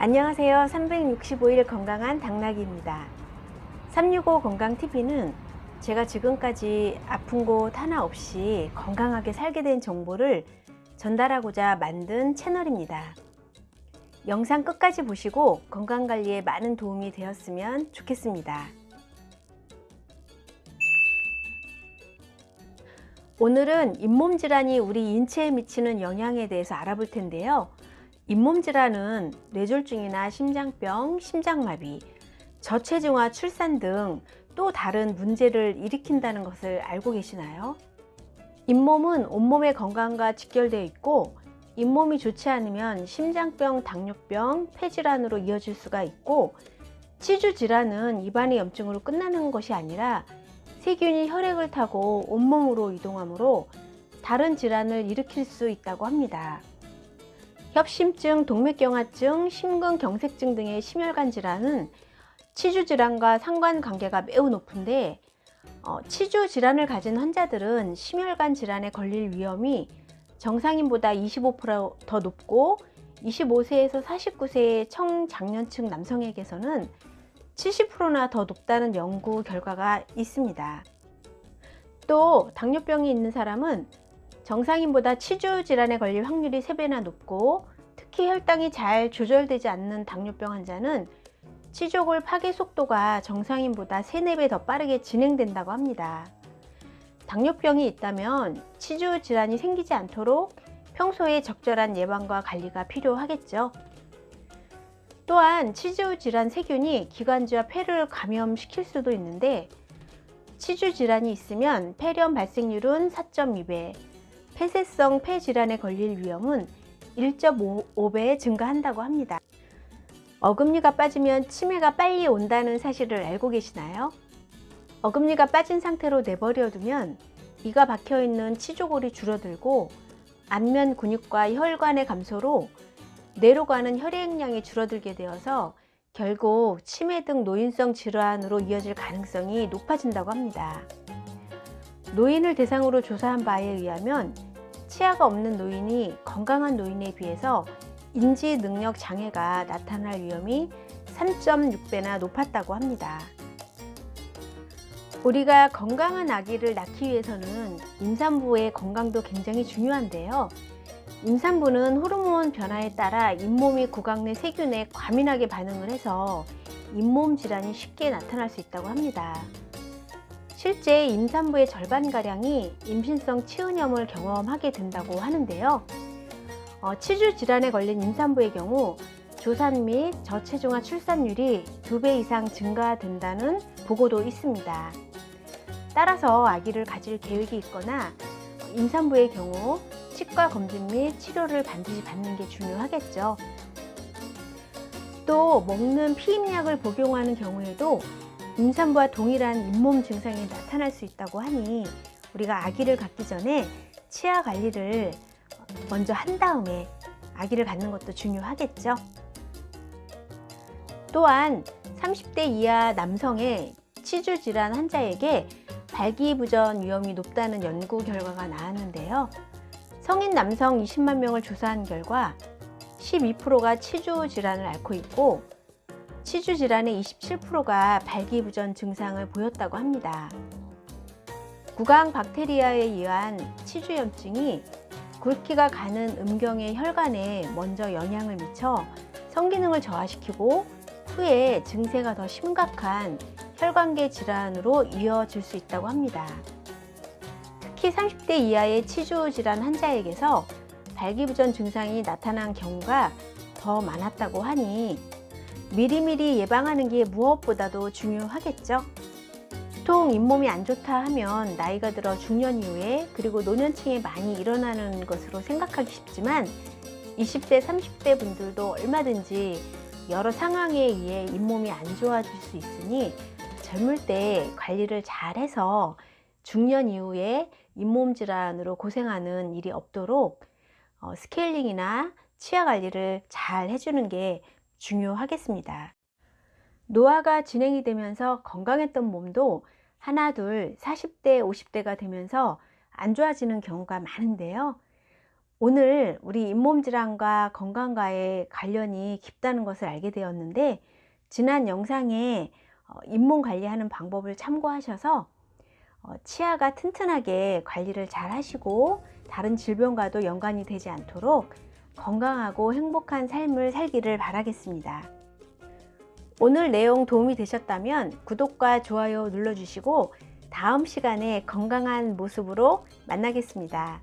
안녕하세요. 365일 건강한 당나귀입니다. 365 건강TV는 제가 지금까지 아픈 곳 하나 없이 건강하게 살게 된 정보를 전달하고자 만든 채널입니다. 영상 끝까지 보시고 건강관리에 많은 도움이 되었으면 좋겠습니다. 오늘은 잇몸 질환이 우리 인체에 미치는 영향에 대해서 알아볼 텐데요. 잇몸 질환은 뇌졸중이나 심장병, 심장마비, 저체중화 출산 등 또 다른 문제를 일으킨다는 것을 알고 계시나요? 잇몸은 온몸의 건강과 직결되어 있고 잇몸이 좋지 않으면 심장병, 당뇨병, 폐질환으로 이어질 수가 있고 치주 질환은 입안의 염증으로 끝나는 것이 아니라 세균이 혈액을 타고 온몸으로 이동하므로 다른 질환을 일으킬 수 있다고 합니다. 협심증, 동맥경화증, 심근경색증 등의 심혈관 질환은 치주 질환과 상관관계가 매우 높은데 어, 치주 질환을 가진 환자들은 심혈관 질환에 걸릴 위험이 정상인보다 25%더 높고 25세에서 49세의 청장년층 남성에게서는 70%나 더 높다는 연구 결과가 있습니다. 또 당뇨병이 있는 사람은 정상인보다 치주 질환에 걸릴 확률이 3배나 높고 특히 혈당이 잘 조절되지 않는 당뇨병 환자는 치족을 파괴 속도가 정상인보다 3, 4배 더 빠르게 진행된다고 합니다. 당뇨병이 있다면 치주 질환이 생기지 않도록 평소에 적절한 예방과 관리가 필요하겠죠. 또한 치주 질환 세균이 기관지와 폐를 감염시킬 수도 있는데 치주 질환이 있으면 폐렴 발생률은 4.2배, 폐쇄성 폐질환에 걸릴 위험은 1.5배 증가한다고 합니다. 어금니가 빠지면 치매가 빨리 온다는 사실을 알고 계시나요? 어금니가 빠진 상태로 내버려 두면 이가 박혀 있는 치조골이 줄어들고 안면 근육과 혈관의 감소로 뇌로 가는 혈액량이 줄어들게 되어서 결국 치매 등 노인성 질환으로 이어질 가능성이 높아진다고 합니다. 노인을 대상으로 조사한 바에 의하면 치아가 없는 노인이 건강한 노인에 비해서 인지 능력 장애가 나타날 위험이 3.6배나 높았다고 합니다. 우리가 건강한 아기를 낳기 위해서는 임산부의 건강도 굉장히 중요한데요. 임산부는 호르몬 변화에 따라 잇몸이 구강 내 세균에 과민하게 반응을 해서 잇몸 질환이 쉽게 나타날 수 있다고 합니다. 실제 임산부의 절반가량이 임신성 치은염을 경험하게 된다고 하는데요. 어, 치주 질환에 걸린 임산부의 경우 조산 및 저체중아 출산율이 두 배 이상 증가된다는 보고도 있습니다. 따라서 아기를 가질 계획이 있거나 임산부의 경우 치과 검진 및 치료를 반드시 받는 게 중요하겠죠. 또 먹는 피임약을 복용하는 경우에도 임산부와 동일한 잇몸 증상이 나타날 수 있다고 하니 우리가 아기를 갖기 전에 치아 관리를 먼저 한 다음에 아기를 갖는 것도 중요하겠죠. 또한 30대 이하 남성의 치주 질환 환자에게 발기부전 위험이 높다는 연구 결과가 나왔는데요. 성인 남성 20만 명을 조사한 결과 12%가 치주 질환을 앓고 있고 치주 질환의 27%가 발기부전 증상을 보였다고 합니다. 구강 박테리아에 의한 치주염증이 굵기가 가는 음경의 혈관에 먼저 영향을 미쳐 성기능을 저하시키고 후에 증세가 더 심각한 혈관계 질환으로 이어질 수 있다고 합니다. 특히 30대 이하의 치주 질환 환자에게서 발기부전 증상이 나타난 경우가 더 많았다고 하니 미리미리 예방하는 게 무엇보다도 중요하겠죠. 보통 잇몸이 안 좋다 하면 나이가 들어 중년 이후에 그리고 노년층에 많이 일어나는 것으로 생각하기 쉽지만 20대, 30대 분들도 얼마든지 여러 상황에 의해 잇몸이 안 좋아질 수 있으니 젊을 때 관리를 잘 해서 중년 이후에 잇몸 질환으로 고생하는 일이 없도록 어, 스케일링이나 치아 관리를 잘 해주는 게 중요하겠습니다. 노화가 진행이 되면서 건강했던 몸도 하나, 둘, 40대, 50대가 되면서 안 좋아지는 경우가 많은데요. 오늘 우리 잇몸 질환과 건강과의 관련이 깊다는 것을 알게 되었는데 지난 영상에 어, 잇몸 관리하는 방법을 참고하셔서 어, 치아가 튼튼하게 관리를 잘 하시고 다른 질병과도 연관이 되지 않도록 건강하고 행복한 삶을 살기를 바라겠습니다. 오늘 내용 도움이 되셨다면 구독과 좋아요 눌러주시고 다음 시간에 건강한 모습으로 만나겠습니다.